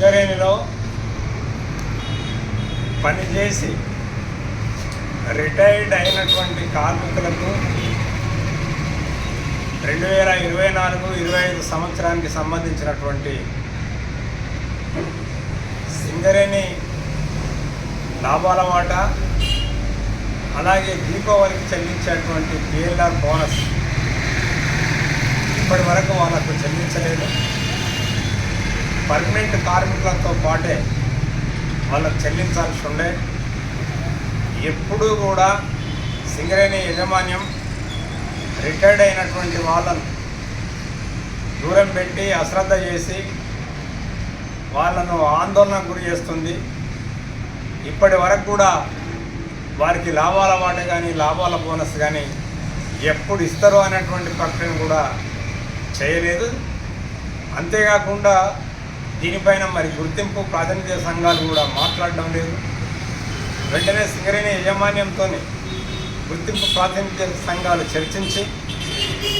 సింగరేణిలో పనిచేసి రిటైర్డ్ అయినటువంటి కార్మికులకు రెండు వేల ఇరవై నాలుగు ఇరవై ఐదు సంవత్సరానికి సంబంధించినటువంటి సింగరేణి లాభాల మాట అలాగే దీపావళికి చెల్లించేటువంటి పిఎల్ఆర్ బోనస్ ఇప్పటి వరకు వాళ్ళకు చెల్లించలేదు. పర్మనెంట్ కార్మికులతో పాటే వాళ్ళకు చెల్లించాల్సి ఉండే ఎప్పుడూ కూడా సింగరేణి యజమాన్యం రిటైర్డ్ అయినటువంటి వాళ్ళను దూరం పెట్టి అశ్రద్ధ చేసి వాళ్ళను ఆందోళనకు గురి చేస్తుంది. ఇప్పటి వరకు కూడా వారికి లాభాల వాట కానీ లాభాల బోనస్ కానీ ఎప్పుడు ఇస్తారో అనేటువంటి ప్రకటన కూడా చేయలేదు. అంతేకాకుండా దీనిపైన మరి గుర్తింపు ప్రాతినిధ్య సంఘాలు కూడా మాట్లాడడం లేదు. వెంటనే సింగరేణి యాజమాన్యంతో గుర్తింపు ప్రాతినిధ్య సంఘాలు చర్చించి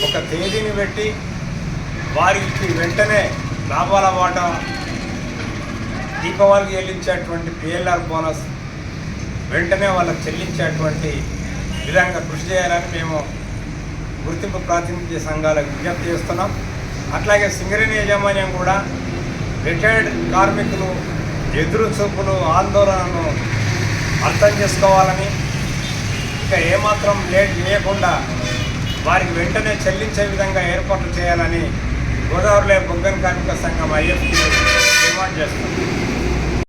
ఒక తేదీని పెట్టి వారికి వెంటనే లాభాల వాటా దీపావళికి చెల్లించేటువంటి పిఎల్ఆర్ బోనస్ వెంటనే వాళ్ళకి చెల్లించేటువంటి విధంగా కృషి చేయాలని మేము గుర్తింపు ప్రాతినిధ్య సంఘాలకు విజ్ఞప్తి చేస్తున్నాం. అట్లాగే సింగరేణి యాజమాన్యం కూడా రిటైర్డ్ కార్మికులు ఎదురు చూపులు ఆందోళనను అర్థం చేసుకోవాలని ఇక ఏమాత్రం లేట్ లేకుండా వారికి వెంటనే చెల్లించే విధంగా ఏర్పాట్లు చేయాలని గోదావరిలో బొగ్గన్ కార్మిక సంఘం ఐఎఫ్టీ డిమాండ్ చేస్తుంది.